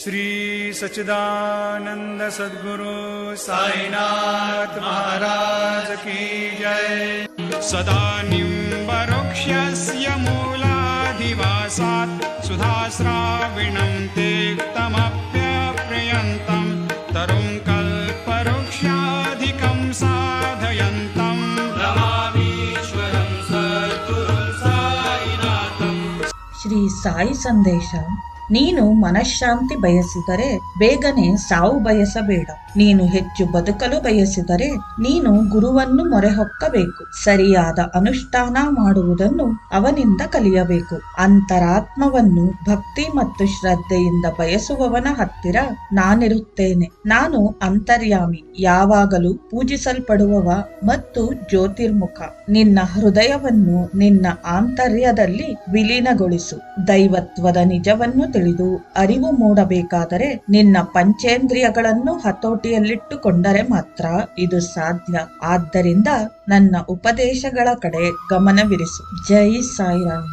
श्री सचिदानंद सद्गुरु साईनाथ महाराज की जय। सदा निम्बरुक्ष्यस्य मूलाधिवासात् सुधास्राविणं तेक्तमप्यप्रयन्तं तरुं कल्पवृक्षाधिकं साधयन्तं। नमामीश्वरं सद्गुरुं श्री साई संदेशम। ನೀನು ಮನಃಶಾಂತಿ ಬಯಸಿದರೆ ಬೇಗನೆ ಸಾವು ಬಯಸಬೇಡ. ನೀನು ಹೆಚ್ಚು ಬದುಕಲು ಬಯಸಿದರೆ ನೀನು ಗುರುವನ್ನು ಮೊರೆಹೊಕ್ಕಬೇಕು. ಸರಿಯಾದ ಅನುಷ್ಠಾನ ಮಾಡುವುದನ್ನು ಅವನಿಂದ ಕಲಿಯಬೇಕು. ಅಂತರಾತ್ಮವನ್ನು ಭಕ್ತಿ ಮತ್ತು ಶ್ರದ್ಧೆಯಿಂದ ಬಯಸುವವನ ಹತ್ತಿರ ನಾನಿರುತ್ತೇನೆ. ನಾನು ಅಂತರ್ಯಾಮಿ. ಯಾವಾಗಲೂ ಪೂಜಿಸಲ್ಪಡುವವ ಮತ್ತು ಜ್ಯೋತಿರ್ಮುಖ. ನಿನ್ನ ಹೃದಯವನ್ನು ನಿನ್ನ ಆಂತರ್ಯದಲ್ಲಿ ವಿಲೀನಗೊಳಿಸು. ದೈವತ್ವದ ನಿಜವನ್ನು ತಿಳಿದು ಅರಿವು ಮೂಡಬೇಕಾದರೆ ನಿನ್ನ ಪಂಚೇಂದ್ರಿಯಗಳನ್ನು ಹತೋಟಿಯಲ್ಲಿಟ್ಟುಕೊಂಡರೆ ಮಾತ್ರ ಇದು ಸಾಧ್ಯ. ಆದ್ದರಿಂದ ನನ್ನ ಉಪದೇಶಗಳ ಕಡೆ ಗಮನವಿರಿಸು. ಜೈ ಸಾಯಿರಾಮ್.